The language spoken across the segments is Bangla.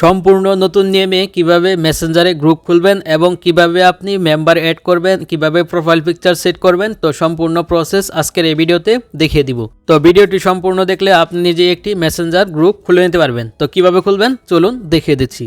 সম্পূর্ণ নতুন নিয়মে কীভাবে মেসেঞ্জারে গ্রুপ খুলবেন এবং কীভাবে আপনি মেম্বার অ্যাড করবেন, কীভাবে প্রোফাইল পিকচার সেট করবেন, তো সম্পূর্ণ প্রসেস আজকের এই ভিডিওতে দেখিয়ে দিব। তো ভিডিওটি সম্পূর্ণ দেখলে আপনি নিজে একটি মেসেঞ্জার গ্রুপ খুলে নিতে পারবেন। তো কীভাবে খুলবেন? চলুন দেখিয়ে দিচ্ছি।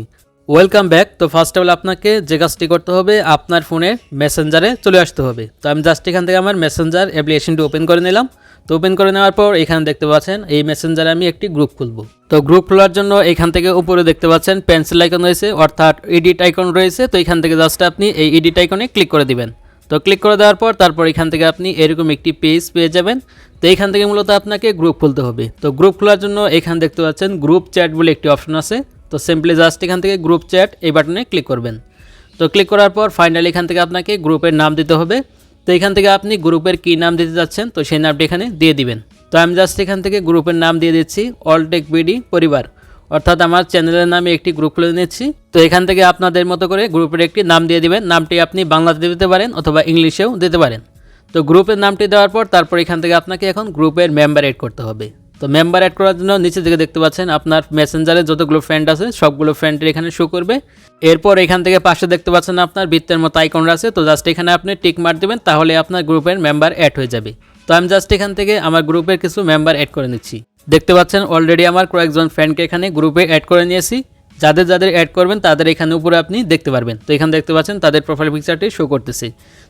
Welcome back. তো ফার্স্ট অফ অল আপনাকে যে কাজটি করতে হবে, আপনার ফোনে মেসেঞ্জারে চলে আসতে হবে। তো আমি জাস্ট এখান থেকে আমার মেসেঞ্জার অ্যাপ্লিকেশনটি ওপেন করে নিলাম। তো ওপেন করে নেওয়ার পর এখানে দেখতে পাচ্ছেন, এই মেসেঞ্জারে আমি একটি গ্রুপ খুলবো। তো গ্রুপ খোলার জন্য এখান থেকে উপরে দেখতে পাচ্ছেন পেন্সিল আইকন রয়েছে, অর্থাৎ এডিট আইকন রয়েছে। তো এখান থেকে জাস্ট আপনি এই এডিট আইকনে ক্লিক করে দিবেন। তো ক্লিক করে দেওয়ার পর তারপর এখান থেকে আপনি এরকম একটি পেজ পেয়ে যাবেন। তো এখান থেকে মূলত আপনাকে গ্রুপ খুলতে হবে। তো গ্রুপ খোলার জন্য এখানে দেখতে পাচ্ছেন গ্রুপ চ্যাট বলে একটি অপশন আছে। তো সিম্পলি জাস্ট এখান থেকে গ্রুপ চ্যাট এই বাটনে ক্লিক করবেন। তো ক্লিক করার পর ফাইনালি এখান থেকে আপনাকে গ্রুপের নাম দিতে হবে। তো এখান থেকে আপনি গ্রুপের কী নাম দিতে যাচ্ছেন, তো সেই নামটি এখানে দিয়ে দিবেন। তো আমি জাস্ট এখান থেকে গ্রুপের নাম দিয়ে দিচ্ছি অলটেক বিডি পরিবার। অর্থাৎ আমার চ্যানেলের নামে একটি গ্রুপ খুলে নিচ্ছি। তো এখান থেকে আপনাদের মতো করে গ্রুপের একটি নাম দিয়ে দিবেন। নামটি আপনি বাংলাতে দিতে পারেন অথবা ইংলিশেও দিতে পারেন। তো গ্রুপের নামটি দেওয়ার পর তারপর এখান থেকে আপনাকে এখন গ্রুপের মেম্বার এড করতে হবে। তো মেম্বার অ্যাড করার জন্য নিচে থেকে দেখতে পাচ্ছেন আপনার মেসেঞ্জারে যতগুলো ফ্রেন্ড আছে, সবগুলো ফ্রেন্ডের এখানে শো করবে। এরপর এখান থেকে পাশে দেখতে পাচ্ছেন আপনার বৃত্তের মতো আইকন আছে, তো জাস্ট এখানে আপনি টিক মার দেবেন, তাহলে আপনার গ্রুপের মেম্বার অ্যাড হয়ে যাবে। তো আমি জাস্ট এখান থেকে আমার গ্রুপের কিছু মেম্বার অ্যাড করে নিচ্ছি। দেখতে পাচ্ছেন অলরেডি আমার কয়েকজন ফ্রেন্ডকে এখানে গ্রুপে অ্যাড করে নিয়েছি। যাদের যাদের অ্যাড করবেন, তাদের এখানে উপরে আপনি দেখতে পারবেন। তো এখানে দেখতে পাচ্ছেন, তাদের প্রোফাইল পিকচারটি শো করতেছে।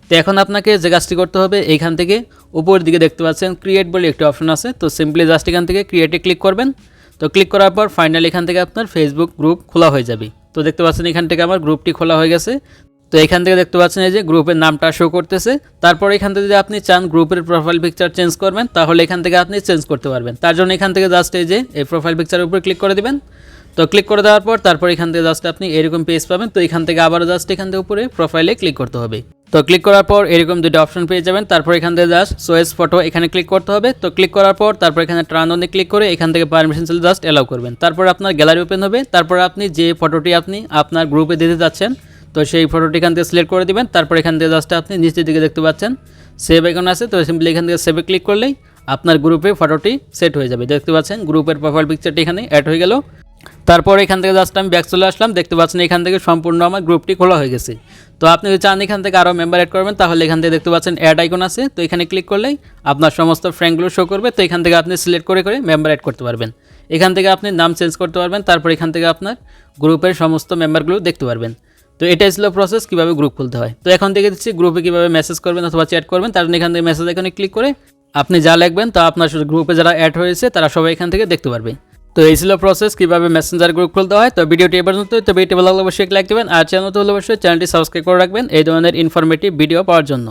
তো এখন আপনাকে যে কাজটি করতে হবে, এইখান থেকে উপরের দিকে দেখতে পাচ্ছেন ক্রিয়েট বলে একটি অপশন আছে। তো সিম্পলি জাস্ট এখান থেকে ক্রিয়েটে ক্লিক করবেন। তো ক্লিক করার পর ফাইনালি এখান থেকে আপনার ফেসবুক গ্রুপ খোলা হয়ে যাবে। তো দেখতে পাচ্ছেন, এখান থেকে আমার গ্রুপটি খোলা হয়ে গেছে। তো এখান থেকে দেখতে পাচ্ছেন এই যে গ্রুপের নামটা শো করতেছে। তারপর এখান থেকে যদি আপনি চান গ্রুপের প্রোফাইল পিকচার চেঞ্জ করবেন, তাহলে এখান থেকে আপনি চেঞ্জ করতে পারবেন। তার জন্য এখান থেকে জাস্ট এই যে, এই প্রোফাইল পিকচারের উপরে ক্লিক করে দিবেন। তো ক্লিক করে দেওয়ার পর তারপর এখান থেকে জাস্ট আপনি এরকম পেজ পাবেন। তো এখান থেকে আবারও জাস্ট এখান থেকে উপরে প্রোফাইলে ক্লিক করতে হবে। তো ক্লিক করার পর এরকম দুটো অপশন পেয়ে যাবেন। তারপর এখান থেকে জাস্ট সোয়েস ফটো এখানে ক্লিক করতে হবে। তো ক্লিক করার পর তারপর এখানে ট্রান অনে ক্লিক করে এখান থেকে পারমিশন চলে জাস্ট অ্যালাউ করবেন। তারপর আপনার গ্যালারি ওপেন হবে। তারপর আপনি যে ফটোটি আপনি আপনার গ্রুপে দিতে যাচ্ছেন তো সেই ফটোটি এখান থেকে সিলেক্ট করে দিবেন তারপর এখান থেকে জাস্ট আপনি নিচের দিকে দেখতে পাচ্ছেন সেভ আইকন আছে তো সিম্পলি এখান থেকে সেভে ক্লিক করলেই আপনার গ্রুপে ফটোটি সেট হয়ে যাবে দেখতে পাচ্ছেন গ্রুপের প্রোফাইল পিকচারটি এখানে অ্যাড হয়ে গেল তারপর এখান থেকে জাস্ট আমি ব্যাক চলে আসলাম দেখতে পাচ্ছেন এখান থেকে সম্পূর্ণ আমার গ্রুপটি খোলা হয়ে গেছে তো আপনি যদি চান এখান থেকে আরও মেম্বার অ্যাড করবেন তাহলে এখান থেকে দেখতে পাচ্ছেন অ্যাড আইকন আছে তো এখানে ক্লিক করলেই আপনার সমস্ত ফ্রেন্ডগুলো শো করবে তো এখান থেকে আপনি সিলেক্ট করে করে মেম্বার অ্যাড করতে পারবেন এখান থেকে আপনি নাম চেঞ্জ করতে পারবেন তারপর এখান থেকে আপনার গ্রুপের সমস্ত মেম্বারগুলো দেখতে পারবেন তো এটাই ছিল প্রসেস কীভাবে গ্রুপ খুলতে হয়। তো এখন দেখে দিচ্ছি গ্রুপে কীভাবে মেসেজ করবেন অথবা চ্যাট করবেন। তার এখান থেকে মেসেজ এখানে ক্লিক করে আপনি যা লিখবেন তা আপনার গ্রুপে যারা অ্যাড হয়েছে, তারা সবাই এখান থেকে দেখতে পারবে। তো এই ছিল প্রসেস কীভাবে মেসেঞ্জার গ্রুপ খুলতে হয়। তো ভিডিওটি এবার নতুন, তো ভিডিওটি ভালো লাগলে অবশ্যই লাইক দেবেন। আর চ্যানেল তো অবশ্যই চ্যানেলটি সাবস্ক্রাইব করে রাখবেন। এই ধরনের ইনফরমেটিভ ভিডিও পাওয়ার জন্য।